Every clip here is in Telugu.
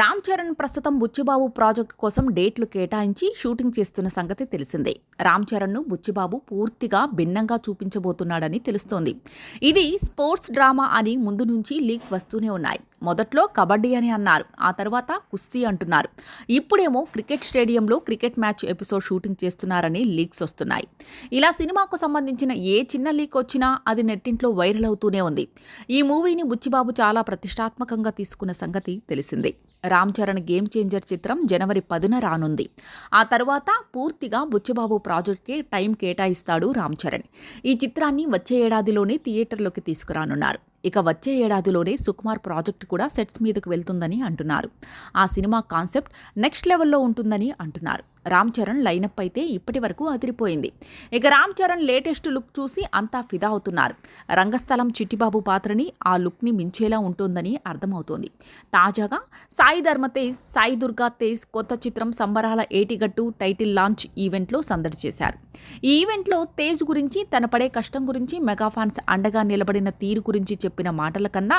రామ్ చరణ్ ప్రస్తుతం బుచ్చిబాబు ప్రాజెక్ట్ కోసం డేట్లు కేటాయించి షూటింగ్ చేస్తున్న సంగతి తెలిసిందే. రామ్ చరణ్ను బుచ్చిబాబు పూర్తిగా భిన్నంగా చూపించబోతున్నాడని తెలుస్తోంది. ఇది స్పోర్ట్స్ డ్రామా అని ముందు నుంచి లీక్ వస్తూనే ఉన్నాయి. మొదట్లో కబడ్డీ అని అన్నారు. ఆ తర్వాత కుస్తీ అంటున్నారు. ఇప్పుడేమో క్రికెట్ స్టేడియంలో క్రికెట్ మ్యాచ్ ఎపిసోడ్ షూటింగ్ చేస్తున్నారని లీక్స్ వస్తున్నాయి. ఇలా సినిమాకు సంబంధించిన ఏ చిన్న లీక్ వచ్చినా అది నెట్టింట్లో వైరల్ అవుతూనే ఉంది. ఈ మూవీని బుచ్చిబాబు చాలా ప్రతిష్టాత్మకంగా తీసుకున్న సంగతి తెలిసిందే. రామ్ చరణ్ గేమ్ చేంజర్ చిత్రం జనవరి పదిన రానుంది. ఆ తర్వాత పూర్తిగా బుచ్చిబాబు ప్రాజెక్ట్కి టైం కేటాయిస్తాడు రామ్ చరణ్. ఈ చిత్రాన్ని వచ్చే ఏడాదిలోనే థియేటర్లోకి తీసుకురానున్నారు. ఇక వచ్చే ఏడాదిలోనే సుకుమార్ ప్రాజెక్ట్ కూడా సెట్స్ మీదకు వెళ్తుందని అంటున్నారు. ఆ సినిమా కాన్సెప్ట్ నెక్స్ట్ లెవెల్లో ఉంటుందని అంటున్నారు. రామ్ చరణ్ లైనప్ అయితే ఇప్పటి వరకు అదిరిపోయింది. ఇక రామ్ చరణ్ లేటెస్ట్ లుక్ చూసి అంతా ఫిదా అవుతున్నారు. రంగస్థలం చిట్టిబాబు పాత్రని ఆ లుక్ని మించేలా ఉంటుందని అర్థమవుతోంది. తాజాగా సాయి ధర్మ తేజ్ సాయి దుర్గా తేజ్ కొత్త చిత్రం సంబరాల ఏటిగట్టు టైటిల్ లాంచ్ ఈవెంట్లో సందడి చేశారు. ఈ ఈవెంట్లో తేజ్ గురించి తన పడే కష్టం గురించి మెగా ఫ్యాన్స్ అండగా నిలబడిన తీరు గురించి చెప్పిన మాటల కన్నా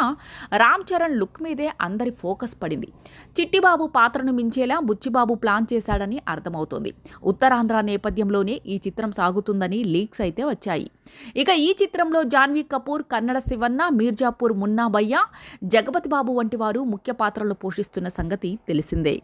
రామ్ చరణ్ లుక్ మీదే అందరి ఫోకస్ పడింది. చిట్టిబాబు పాత్రను మించేలా బుచ్చిబాబు ప్లాన్ చేశాడని అవుతుంది ఉత్తరాంధ్ర నేపథ్యంలోనే ఈ చిత్రం సాగుతుందని లీక్స్ అయితే వచ్చాయి. ఇక ఈ చిత్రంలో జాన్వీ కపూర్ కన్నడ శివన్న మీర్జాపూర్ మున్నాబయ్య జగపతి బాబు వంటి వారు ముఖ్య పాత్రలు పోషిస్తున్న సంగతి తెలిసిందే.